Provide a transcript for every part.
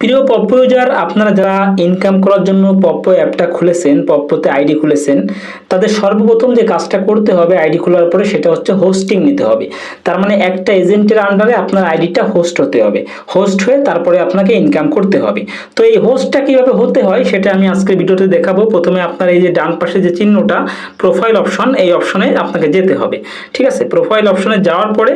প্রিয় পপ্প ইউজার, আপনারা যারা ইনকাম করার জন্য পপ্প অ্যাপটা খুলেছেন, পপ্পতে আইডি খুলেছেন, তাদের সর্বপ্রথম যে কাজটা করতে হবে আইডি খোলার পরে সেটা হচ্ছে হোস্টিং নিতে হবে। তার মানে একটা এজেন্টের আন্ডারে আপনার আইডিটা হোস্ট হতে হবে। হোস্ট হয়ে তারপরে আপনাকে ইনকাম করতে হবে। তো এই হোস্টটা কীভাবে হতে হয় সেটা আমি আজকের ভিডিওতে দেখাবো। প্রথমে আপনার এই যে ডান পাশে যে চিহ্নটা প্রোফাইল অপশন এই অপশনে আপনাকে যেতে হবে। ঠিক আছে? প্রোফাইল অপশনে যাওয়ার পরে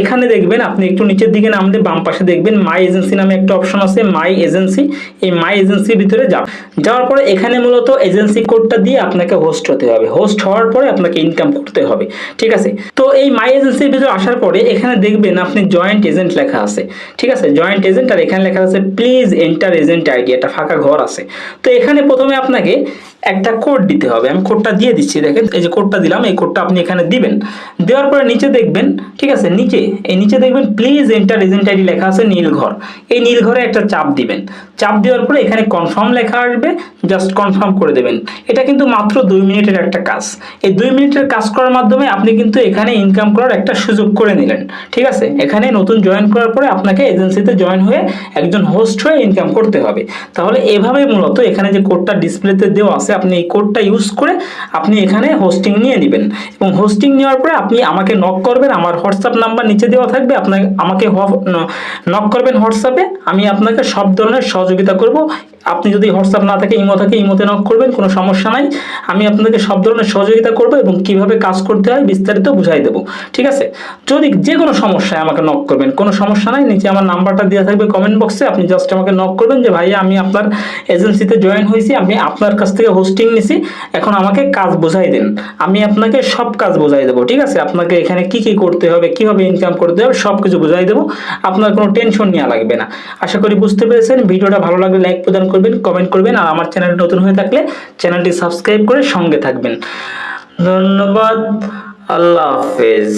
এখানে দেখবেন, আপনি একটু নিচের দিকে নামলে বাম পাশে দেখবেন মাই এজেন্সি নামে একটা অপশন আছে। মাই এজেন্সি এই মাই এজেন্সির ভিতরে যাও। যাওয়ার পরে এখানে মূলত এজেন্সি কোডটা দিয়ে আপনাকে হোস্ট হতে হবে। হোস্ট হওয়ার পরে আপনাকে ইনকাম করতে হবে। ঠিক আছে? তো এই মাই এজেন্সির ভিতরে আসার পরে এখানে দেখবেন আপনি জয়েন্ট এজেন্ট লেখা আছে। ঠিক আছে? জয়েন্ট এজেন্ট আর এখানে লেখা আছে প্লিজ এন্টার এজেন্ট আইডি একটা ফাঁকা ঘর আছে। তো এখানে প্রথমে আপনাকে একটা কোড দিতে হবে। আমি কোডটা দিয়ে দিচ্ছি, দেখেন, এই যে কোডটা দিলাম, এই কোডটা আপনি এখানে দিবেন। দেওয়ার পরে নিচে দেখবেন, ঠিক আছে, নিচে, এই নিচে দেখবেন প্লিজ এন্টার এজেন্ট আইডি লেখা আছে নীল ঘর। এই নীল ঘরে একটা চাপ দিবেন। চাপ দেওয়ার পরে এখানে কনফার্ম লেখা আসবে জাস্ট কনফার্ম করে দেবেন। এটা কিন্তু মাত্র দুই মিনিটের একটা কাজ। এই দুই মিনিটের কাজ করার মাধ্যমে আপনি কিন্তু এখানে ইনকাম করার একটা সুযোগ করে নিলেন, ঠিক আছে? এখানে নতুন জয়েন করার পরে আপনাকে এজেন্সিতে জয়েন হয়ে একজন হোস্ট হয়ে ইনকাম করতে হবে। তাহলে এভাবে মূলত এখানে যে কোডটা ডিসপ্লেতে দেওয়া আছে আপনি এই কোডটা ইউজ করে আপনি এখানে হোস্টিং নিয়ে নেবেন। এবং হোস্টিং নেওয়ার পরে আপনি আমাকে নক করবেন, আমার হোয়াটসঅ্যাপ নাম্বার নিচে দেওয়া থাকবে, আপনাকে, আমাকে নক করবেন হোয়াটসঅ্যাপে আমি আপনাকে সব ধরনের সহযোগিতা করব। আপনি যদি হোয়াটসঅ্যাপ না থাকে, ইমো থাকে, ইমোতে নক করবেন, কোনো সমস্যা নাই। আমি আপনাদেরকে সব ধরনের সহযোগিতা করব এবং কীভাবে কাজ করতে হয় বিস্তারিত বুঝাই দেবো। ঠিক আছে? যদি যে কোনো সমস্যায় আমাকে নক করবেন, কোনো সমস্যা নাই, নিচে আমার নাম্বারটা দেওয়া থাকবে কমেন্ট বক্সে আপনি জাস্ট আমাকে নক করবেন যে, ভাইয়া, আমি আপনার এজেন্সিতে জয়েন হয়েছি, আমি আপনার কাছ থেকে হোস্টিং নিছি, এখন আমাকে কাজ বোঝাই দেন। আমি আপনাকে সব কাজ বোঝাই দেবো, ঠিক আছে? আপনাকে এখানে কি কি করতে হবে, কীভাবে ইনকাম করতে হবে সব কিছু বোঝাই দেবো। আপনার কোনো টেনশন নেওয়া লাগবে না। আশা করি বুঝতে পেরেছেন। ভিডিওটা ভালো লাগলে লাইক প্রদান করবেন কমেন্ট করবেন আর আমার চ্যানেল নতুন হয়ে থাকলে চ্যানেলটি সাবস্ক্রাইব করে সঙ্গে থাকবেন। ধন্যবাদ, আল্লাহ হাফেজ।